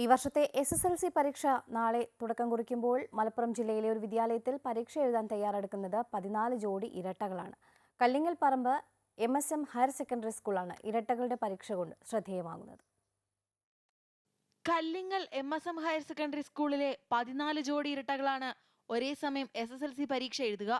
ഈ വർഷത്തെ S S L C പരീക്ഷ നാളെ തുടക്കം കുറിക്കുമ്പോൾ മലപ്പുറം ജില്ലയിലെ ഒരു വിദ്യാലയത്തിൽ പരീക്ഷ എഴുതാൻ തയ്യാറെടുക്കുന്നത് പതിനാല് ജോഡി ഇരട്ടകളാണ്. Kallingal Paramba M S M higher secondary സ്കൂളാണ് ഇരട്ടകളുടെ പരീക്ഷ കൊണ്ട് ശ്രദ്ധേയമാകുന്നത്. Kallingal M S M higher secondary സ്കൂളിലെ പതിനാല് ജോഡി ഇരട്ടകളാണ് ഒരേ സമയം എസ് എസ് എൽ സി പരീക്ഷ എഴുതുക.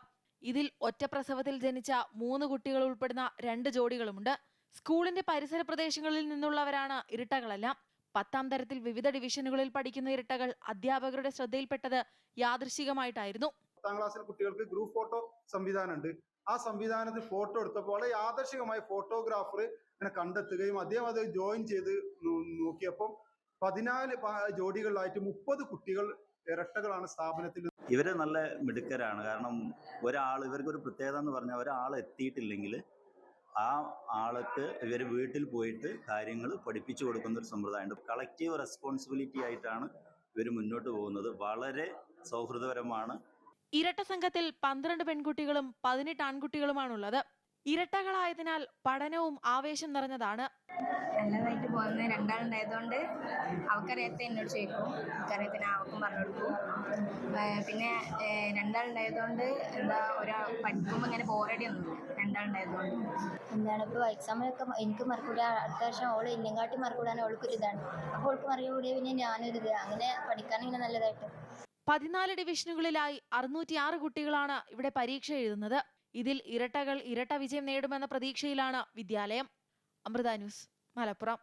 ഇതിൽ ഒറ്റപ്രസവത്തിൽ ജനിച്ച മൂന്ന് കുട്ടികൾ ഉൾപ്പെടുന്ന രണ്ട് ജോഡികളുമുണ്ട്. സ്കൂളിന്റെ പരിസര പ്രദേശങ്ങളിൽ നിന്നുള്ളവരാണ് ഇരട്ടകളെല്ലാം. പത്താം തരത്തിൽ വിവിധ ഡിവിഷനുകളിൽ പഠിക്കുന്ന ഇരട്ടകൾ അധ്യാപകരുടെ ശ്രദ്ധയിൽപ്പെട്ടത് യാദൃശികമായിട്ടായിരുന്നു. പത്താം ക്ലാസ്സിൽ കുട്ടികൾക്ക് ഗ്രൂപ്പ് ഫോട്ടോ സംവിധാനമുണ്ട്. ആ സംവിധാനത്തിൽ ഫോട്ടോ എടുത്തപ്പോൾ വളരെ യാദർശികമായി ഫോട്ടോഗ്രാഫർ ഇങ്ങനെ കണ്ടെത്തുകയും അദ്ദേഹം അത് ജോയിൻ ചെയ്ത് നോക്കിയപ്പം പതിനാല് ജോഡികളിലായിട്ട് മുപ്പത് കുട്ടികൾ ഇരട്ടകളാണ് സ്ഥാപനത്തിൽ ഇവരെ നല്ല മിടുക്കരാണ്. കാരണം ഒരാൾ ഇവർക്ക് ഒരു പ്രത്യേകത എന്ന് പറഞ്ഞാൽ ഒരാൾ എത്തിയിട്ടില്ലെങ്കിൽ ആ ആൾക്ക് ഇവർ വീട്ടിൽ പോയിട്ട് കാര്യങ്ങൾ പഠിപ്പിച്ചു കൊടുക്കുന്ന ഒരു സമ്പ്രദായമുണ്ട്. കളക്റ്റീവ് റെസ്പോൺസിബിലിറ്റി ആയിട്ടാണ് ഇവർ മുന്നോട്ട് പോകുന്നത്. വളരെ സൗഹൃദപരമാണ്. ഇരട്ട സംഘത്തിൽ പന്ത്രണ്ട് പെൺകുട്ടികളും പതിനെട്ട് ആൺകുട്ടികളുമാണുള്ളത്. ഇരട്ടകളായതിനാൽ പഠനവും ആവേശം നിറഞ്ഞതാണ്. നല്ലതായിട്ട് പോകുന്ന രണ്ടാളുണ്ടായതുകൊണ്ട് അവൾക്കറിയാത്ത എന്നോട് ചോദിക്കും. എനിക്കറിയത്തിന് അവൾക്കും പറഞ്ഞു കൊടുക്കും. പിന്നെ രണ്ടാളുണ്ടായതുകൊണ്ട് എന്താ ഒരാൾ പഠിക്കുമ്പോൾ ഇങ്ങനെ ബോറടി ഒന്നുമില്ല രണ്ടാളുണ്ടായതുകൊണ്ട്. എന്താണ് ഇപ്പോൾ എക്സാമിനൊക്കെ എനിക്ക് മറക്കൂല. അടുത്ത വർഷം ഓൾ ഇല്ലെങ്കാട്ടി മറക്കൂടാൻ ഓൾക്കൊരിതാണ് ഇതാണ്. അപ്പോൾ ഓൾക്ക് മറിയൂടിയ പിന്നെ ഞാനൊരു ഇത്. അങ്ങനെ പഠിക്കാനിങ്ങനെ നല്ലതായിട്ട്. പതിനാല് ഡിവിഷനുകളിലായി അറുന്നൂറ്റിയാറ് കുട്ടികളാണ് ഇവിടെ പരീക്ഷ എഴുതുന്നത്. ഇതിൽ ഇരട്ടകൾ ഇരട്ട വിജയം നേടുമെന്ന പ്രതീക്ഷയിലാണ് വിദ്യാലയം. അമൃത ന്യൂസ് മലപ്പുറം.